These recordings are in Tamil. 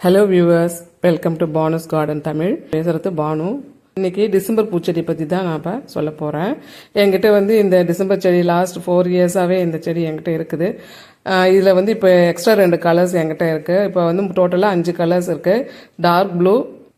Hello viewers welcome to Banu's garden Tamil பேசுறது பானு. இன்னைக்கு டிசம்பர் பூச்செடி பற்றி தான் நான் இப்போ சொல்ல போகிறேன் என்கிட்ட வந்து இந்த டிசம்பர் செடி லாஸ்ட் ஃபோர் இயர்ஸாகவே இந்த செடி என்கிட்ட இருக்குது. இதில் வந்து இப்போ எக்ஸ்ட்ரா ரெண்டு கலர்ஸ் என்கிட்ட இருக்குது இப்போ வந்து டோட்டலாக அஞ்சு கலர்ஸ் இருக்குது dark blue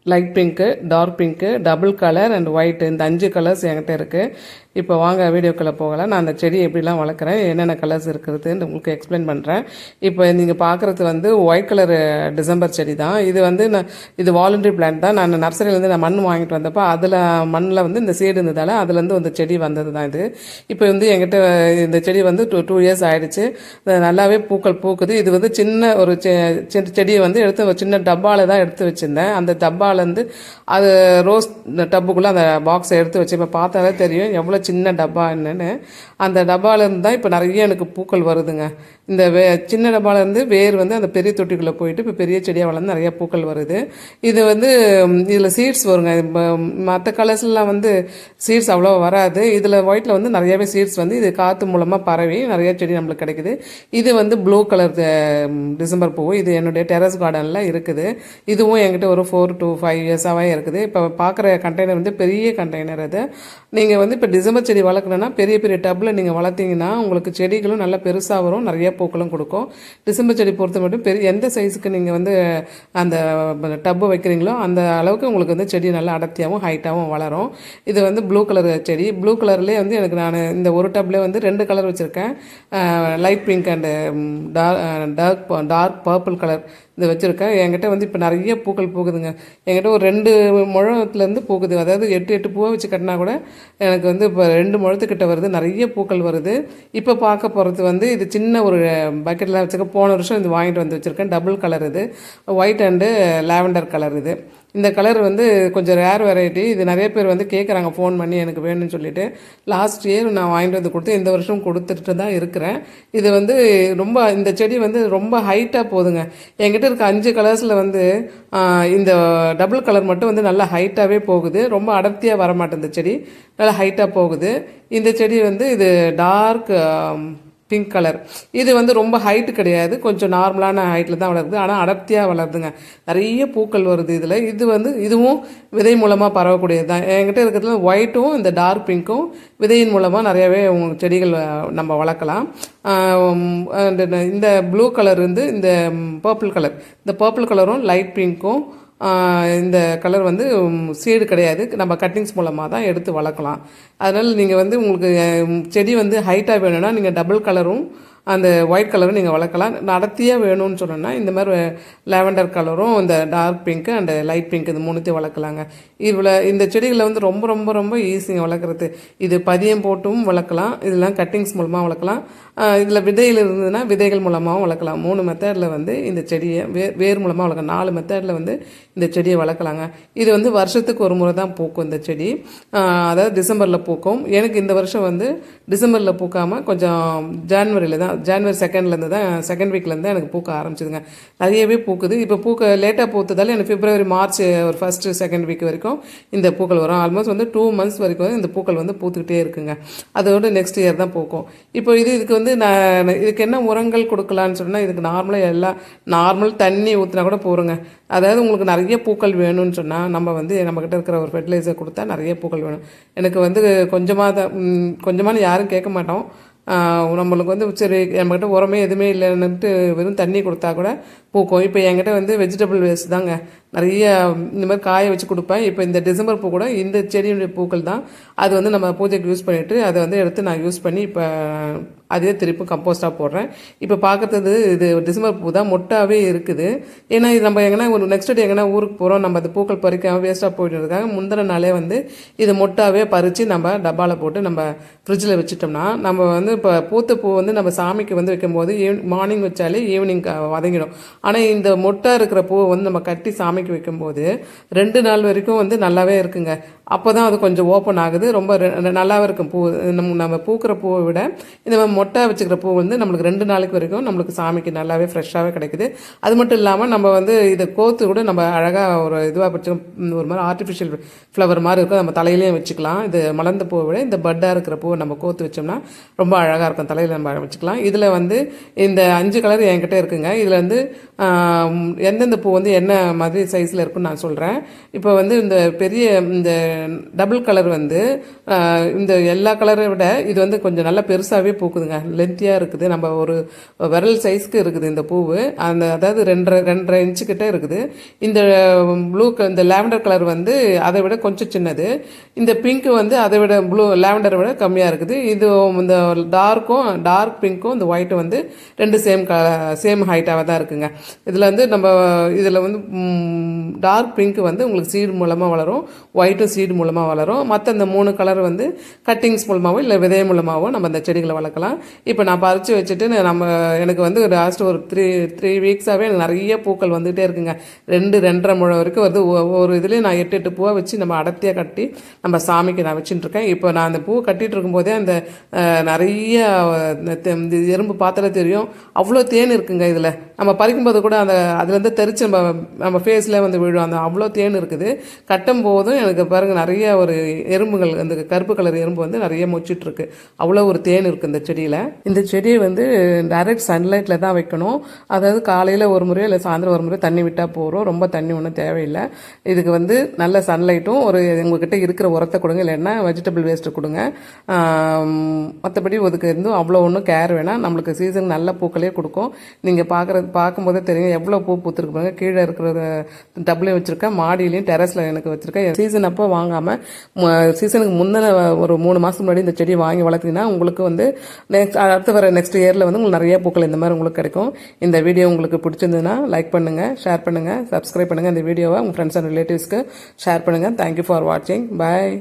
light pink dark pink double colour and white இந்த அஞ்சு கலர்ஸ் என்கிட்ட இருக்குது இப்போ வாங்க வீடியோக்குள்ளே போகலாம். நான் அந்த செடி எப்படிலாம் வளர்க்குறேன் என்னென்ன கலர்ஸ் இருக்குதுன்னு உங்களுக்கு எக்ஸ்பிளைன் பண்ணுறேன் இப்போ நீங்கள் பார்க்குறது வந்து ஒயிட் கலர் டிசம்பர் செடி தான். இது வந்து நான் இது வாலண்டரி பிளான்ட் தான். நான் நர்சரியிலேருந்து நான் மண் வாங்கிட்டு வந்தப்போ அதில் மண்ணில் வந்து இந்த சீடு இருந்ததால் அதுலேருந்து அந்த செடி வந்தது தான் இது. இப்போ வந்து என்கிட்ட இந்த செடி வந்து டூ டூ இயர்ஸ் ஆகிடுச்சு நல்லாவே பூக்கள் பூக்குது. இது வந்து சின்ன ஒரு செ- செ- செடியை வந்து எடுத்து சின்ன டப்பாவில் தான் எடுத்து வச்சுருந்தேன். அந்த டப்பா டப்பாலேருந்து அது ரோஸ் டப்புக்குள்ளே அந்த பாக்ஸை எடுத்து வச்சு இப்போ பார்த்தாலே தெரியும் எவ்வளோ சின்ன டப்பா என்னென்னு. அந்த டப்பாலேருந்து தான் இப்போ நிறைய எனக்கு பூக்கள் வருதுங்க. இந்த வே சின்ன டப்பாலேருந்து வேர் வந்து அந்த பெரிய தொட்டிக்குள்ளே போயிட்டு இப்போ பெரிய செடியாக வளர்ந்து நிறைய பூக்கள் வருது. இது வந்து இதில் சீட்ஸ் வருங்க. மற்ற கலர்ஸ்லாம் வந்து சீட்ஸ் அவ்வளோ வராது. இதில் ஒயிட்டில் வந்து நிறையாவே சீட்ஸ் வந்து இது காற்று மூலமாக பரவி நிறைய செடி நம்மளுக்கு கிடைக்குது. இது வந்து ப்ளூ கலர் டிசம்பர் பூ. இது என்னுடைய டெரஸ் கார்டனில் இருக்குது. இதுவும் என்கிட்ட ஒரு ஃபோர் டூ ஃபைவ் இயர்ஸாகவே இருக்குது. இப்போ பார்க்குற கண்டெய்னர் வந்து பெரிய கண்டெய்னர் அது. நீங்கள் வந்து இப்போ டிசம்பர் செடி வளர்க்கணுன்னா பெரிய பெரிய டப்பில் நீங்கள் வளர்த்தீங்கன்னா உங்களுக்கு செடிகளும் நல்லா பெருசாக வரும் நிறைய பூக்களும் கொடுக்கும். டிசம்பர் செடி பொறுத்த மட்டும் பெரிய எந்த சைஸுக்கு நீங்கள் வந்து அந்த டப்பு வைக்கிறீங்களோ அந்த அளவுக்கு உங்களுக்கு வந்து செடி நல்லா அடர்த்தியாகவும் ஹைட்டாகவும் வளரும். இது வந்து ப்ளூ கலர் செடி. ப்ளூ கலர்லேயே வந்து எனக்கு நான் இந்த ஒரு டப்லேயே வந்து ரெண்டு கலர் வச்சுருக்கேன். Light pink and dark dark purple colour இது வச்சுருக்கேன். என்கிட்ட வந்து இப்போ நிறைய பூக்கள் பூக்குதுங்க. என்கிட்ட ஒரு ரெண்டு முழத்துலேருந்து பூக்குது. அதாவது எட்டு எட்டு பூவை வச்சு கட்டினா கூட எனக்கு வந்து இப்போ ரெண்டு முழத்துக்கிட்ட வருது. நிறைய பூக்கள் வருது. இப்போ பார்க்க போகிறது வந்து இது சின்ன ஒரு பக்கெட்டில் வச்சுருக்க போன வருஷம் இது வாங்கிட்டு வந்து வச்சுருக்கேன். டபுள் கலர் இது. ஒயிட் அண்டு லாவெண்டர் கலர் இது. இந்த கலர் வந்து கொஞ்சம் ரேர் வெரைட்டி இது நிறைய பேர் வந்து கேட்குறாங்க ஃபோன் பண்ணி எனக்கு வேணும்னு சொல்லிட்டு. லாஸ்ட் இயர் நான் வாங்கிட்டு வந்து கொடுத்து இந்த வருஷம் கொடுத்துட்டு தான் இருக்கிறேன். இது வந்து ரொம்ப இந்த செடி வந்து ரொம்ப ஹைட்டாக போகுதுங்க என்கிட்ட இருக்க அஞ்சு கலர்ஸில் வந்து இந்த டபுள் கலர் மட்டும் வந்து நல்லா ஹைட்டாகவே போகுது. ரொம்ப அடர்த்தியாக வர மாட்டேங்குது செடி. நல்லா ஹைட்டாக போகுது. இந்த செடி வந்து இது டார்க் பிங்க் கலர் இது வந்து ரொம்ப ஹைட்டு கிடையாது. கொஞ்சம் நார்மலான ஹைட்டில் தான் வளருது. ஆனால் அடர்த்தியாக வளருதுங்க. நிறைய பூக்கள் வருது இதில். இது வந்து இதுவும் விதை மூலமாக பரவக்கூடியது தான். என்கிட்ட இருக்கிறதுல ஒயிட்டும் இந்த டார்க் பிங்க்கும் விதையின் மூலமாக நிறையவே செடிகள் நம்ம வளர்க்கலாம். இந்த ப்ளூ கலர் வந்து இந்த பர்பிள் கலர் இந்த பர்பிள் கலரும் லைட் பிங்க்கும் இந்த கலர் வந்து சீடு கிடையாது. நம்ம கட்டிங்ஸ் மூலமாக தான் எடுத்து வளர்க்கலாம். அதனால் நீங்கள் வந்து உங்களுக்கு செடி வந்து ஹைட்டாக வேணும்னா நீங்கள் டபுள் கலரும் அந்த ஒயிட் கலரும் நீங்கள் வளர்க்கலாம். நடத்தியாக வேணும்னு சொன்னோன்னா இந்த மாதிரி லேவண்டர் கலரும் இந்த dark pink and light pink இது மூணுத்தையும் வளர்க்கலாங்க. இவ்வளோ இந்த செடிகளை வந்து ரொம்ப ரொம்ப ரொம்ப ஈஸிங்க வளர்க்குறது. இது பதியம் போட்டும் வளர்க்கலாம். இதெல்லாம் கட்டிங்ஸ் மூலமாக வளர்க்கலாம். இதில் விதையில் இருந்ததுன்னா விதைகள் மூலமாகவும் வளர்க்கலாம். மூணு மெத்தடில் வந்து இந்த செடியை வே வேர் மூலமாக வளர்க்கலாம். நாலு மெத்தடில் வந்து இந்த செடியை வளர்க்கலாங்க. இது வந்து வருஷத்துக்கு ஒரு முறை தான் பூக்கும் இந்த செடி. அதாவது டிசம்பரில் பூக்கும். எனக்கு இந்த வருஷம் வந்து டிசம்பரில் பூக்காமல் கொஞ்சம் ஜான்வரியில் தான் ஜான்வரி செகண்ட்லேருந்து தான் செகண்ட் வீக்லேருந்து எனக்கு பூக்க ஆரம்பிச்சிதுங்க. நிறையவே பூக்குது. இப்போ பூக்க லேட்டாக பூத்ததால எனக்கு பிப்ரவரி மார்ச் ஒரு ஃபஸ்ட்டு செகண்ட் வீக் வரைக்கும் இந்த பூக்கள் வரும். ஆல்மோஸ்ட் வந்து டூ மந்த்ஸ் வரைக்கும் இந்த பூக்கள் வந்து பூத்துக்கிட்டே இருக்குங்க. அதோட நெக்ஸ்ட் இயர் தான் பூக்கும். இப்போ இது இதுக்கு வந்து நான் இதுக்கு என்ன உரங்கள் கொடுக்கலான்னு சொன்னால் இதுக்கு நார்மலாக எல்லாம் நார்மல் தண்ணி ஊற்றினா கூட போருங்க. அதாவது உங்களுக்கு நிறைய பூக்கள் வேணும்னு சொன்னால் நம்ம வந்து நம்மக்கிட்ட இருக்கிற ஒரு ஃபெர்டிலைசர் கொடுத்தா நிறைய பூக்கள் வேணும். எனக்கு வந்து கொஞ்சமாக தான் கொஞ்சமான யாரும் கேட்க மாட்டோம். நம்மளுக்கு வந்து சரி நம்மக்கிட்ட உரமே எதுவுமே இல்லைன்னுட்டு வெறும் தண்ணி கொடுத்தா கூட பூக்கும். இப்போ என்கிட்ட வந்து வெஜிடபிள் வேஸ்ட் தாங்க. நிறைய இந்த மாதிரி காய வச்சு கொடுப்பேன். இப்போ இந்த டிசம்பர் பூ கூட இந்த செடியுடைய பூக்கள் தான். அது வந்து நம்ம பூஜைக்கு யூஸ் பண்ணிவிட்டு அதை வந்து எடுத்து நான் யூஸ் பண்ணி இப்போ அதே திருப்பி கம்போஸ்டாக போடுறேன். இப்போ பார்க்கறது இது டிசம்பர் பூ தான் மொட்டாகவே இருக்குது. ஏன்னா இது நம்ம எங்கன்னா ஒரு நெக்ஸ்ட் டே எங்கன்னா ஊருக்கு போகிறோம் நம்ம அந்த பூக்கள் பறிக்காமல் வேஸ்ட்டாக போயிட்டு இருக்காங்க. முந்தின நாளே வந்து இது மொட்டாவே பறித்து நம்ம டப்பாவில் போட்டு நம்ம ஃப்ரிட்ஜில் வச்சுட்டோம்னா நம்ம வந்து இப்போ பூத்த பூ வந்து நம்ம சாமிக்கு வந்து வைக்கும்போது ஈவ் மார்னிங் வச்சாலே ஈவினிங் வதங்கிடும். ஆனால் இந்த மொட்டை இருக்கிற பூவை வந்து நம்ம கட்டி சாமிக்கு வைக்கும்போது ரெண்டு நாள் வரைக்கும் வந்து நல்லாவே இருக்குங்க. அப்போ தான் அது கொஞ்சம் ஓப்பன் ஆகுது. ரொம்ப ரெ- ரெ- இருக்கும். பூ நம்ம நம்ம பூக்கிற பூவை விட. இந்த மாதிரி மொட்டை வச்சுக்கிற பூ வந்து நம்மளுக்கு ரெண்டு நாளைக்கு வரைக்கும் நம்மளுக்கு சாமிக்கு நல்லாவே ஃப்ரெஷ்ஷாகவே கிடைக்குது. அது மட்டும் இல்லாமல் நம்ம வந்து இதை கோத்து கூட நம்ம அழகாக ஒரு இதுவாக வச்சு ஒரு மாதிரி ஆர்டிஃபிஷியல் ஃப்ளவர் மாதிரி இருக்கும். நம்ம தலையிலையும் வச்சுக்கலாம். இது மலர்ந்த பூவை விட இந்த பட்டாக இருக்கிற பூவை நம்ம கோத்து வச்சோம்னா ரொம்ப அழகாக இருக்கும். தலையில் நம்ம வச்சுக்கலாம். இதில் வந்து இந்த அஞ்சு கலர் என்கிட்ட இருக்குங்க. இதில் வந்து எந்தெந்த பூ வந்து என்ன மாதிரி சைஸில் இருக்குன்னு நான் சொல்கிறேன் இப்போ வந்து இந்த பெரிய இந்த டபுள் கலர் வந்து இந்த எல்லா கலரை விட இது வந்து கொஞ்சம் நல்லா பெருசாகவே பூக்குதுங்க. லென்த்தியாக இருக்குது. நம்ம ஒரு விரல் சைஸ்க்கு இருக்குது இந்த பூவு. அந்த அதாவது ரெண்டரை ரெண்டரை இன்ச்சு கிட்டே இருக்குது. இந்த ப்ளூ இந்த லாவெண்டர் கலர் வந்து அதை விட கொஞ்சம் சின்னது. இந்த பிங்க் வந்து அதை விட ப்ளூ லாவெண்டரை விட கம்மியாக இருக்குது. இது இந்த டார்க்கும் டார்க் பிங்க்கும் இந்த ஒயிட்டும் வந்து ரெண்டு சேம் க சேம் ஹைட்டாக தான் இருக்குங்க. இதில் வந்து நம்ம இதில் வந்து டார்க் பிங்க் வந்து உங்களுக்கு சீடு மூலமாக வளரும். ஒயிட்டும் சீடு மூலமாக வளரும். மற்ற இந்த மூணு கலர் வந்து கட்டிங்ஸ் மூலமாகவோ இல்லை விதை மூலமாகவோ நம்ம அந்த செடிகளை வளர்க்கலாம். இப்போ நான் பறித்து வச்சுட்டு நம்ம எனக்கு வந்து லாஸ்ட் ஒரு த்ரீ த்ரீ வீக்ஸாகவே எனக்கு நிறைய பூக்கள் வந்துகிட்டே இருக்குங்க. ரெண்டு ரெண்டரை முழம் வரைக்கும் வந்து ஒவ்வொரு ஒரு இதுலேயும் நான் எட்டு எட்டு பூவை வச்சு நம்ம அடர்த்தியாக கட்டி நம்ம சாமிக்கு நான் வச்சுட்டுருக்கேன். இப்போ நான் அந்த பூ கட்டிகிட்டு இருக்கும்போதே அந்த நிறைய எறும்பு பாத்திரம் தெரியும். அவ்வளோ தேன் இருக்குங்க இதில். நம்ம பறிக்கும்போது கூட அந்த அதுலேருந்து தெரிச்சு நம்ம நம்ம ஃபேஸில் வந்து விழும். அந்த அவ்வளோ தேன் இருக்குது. கட்டும் போதும் எனக்கு பாருங்க நிறைய ஒரு எறும்புகள் அந்த கருப்பு கலர் எறும்பு வந்து நிறைய மொச்சிட்டுருக்கு அவ்வளோ ஒரு தேன் இருக்குது இந்த செடியில். இந்த செடியை வந்து டைரக்ட் சன்லைட்டில் தான் வைக்கணும். அதாவது காலையில் ஒரு முறை இல்லை சாயந்தரம் ஒரு முறை தண்ணி விட்டால் போகிறோம் ரொம்ப தண்ணி ஒன்றும் தேவையில்லை. இதுக்கு வந்து நல்ல சன்லைட்டும் ஒரு உங்ககிட்ட இருக்கிற உரத்தை கொடுங்க. இல்லைன்னா வெஜிடபிள் வேஸ்ட்டு கொடுங்க. மற்றபடி ஒதுக்கு இருந்தும் அவ்வளோ ஒன்றும் கேர் வேணாம். நம்மளுக்கு சீசன் நல்ல பூக்களே கொடுக்கும். நீங்கள் பார்க்குறது பார்க்கும்போதே தெரியும். எவ்வளோ பூ பூத்துருக்கு பாருங்க. கீழே இருக்கிற டப்லையும் வச்சுருக்கேன். மாடியிலையும் டெரஸில் எனக்கு வச்சுருக்கேன். சீசன் அப்போ வாங்காமல் சீசனுக்கு முந்தின ஒரு மூணு மாதம் முன்னாடி இந்த செடியை வாங்கி வளர்த்தீங்கன்னா உங்களுக்கு வந்து நெக்ஸ்ட் அடுத்து வர நெக்ஸ்ட் இயரில் வந்து உங்களுக்கு நிறைய பூக்கள் இந்த மாதிரி உங்களுக்கு கிடைக்கும். இந்த வீடியோ உங்களுக்கு பிடிச்சிருந்ததுன்னா லைக் பண்ணுங்கள் ஷேர் பண்ணுங்கள் சப்ஸ்கிரைப் பண்ணுங்கள் இந்த வீடியோவை உங்கள் ஃப்ரெண்ட்ஸ் அண்ட் ரிலேட்டிவ்ஸ்க்கு ஷேர் பண்ணுங்கள் தேங்க்யூ ஃபார் வாட்சிங் பாய்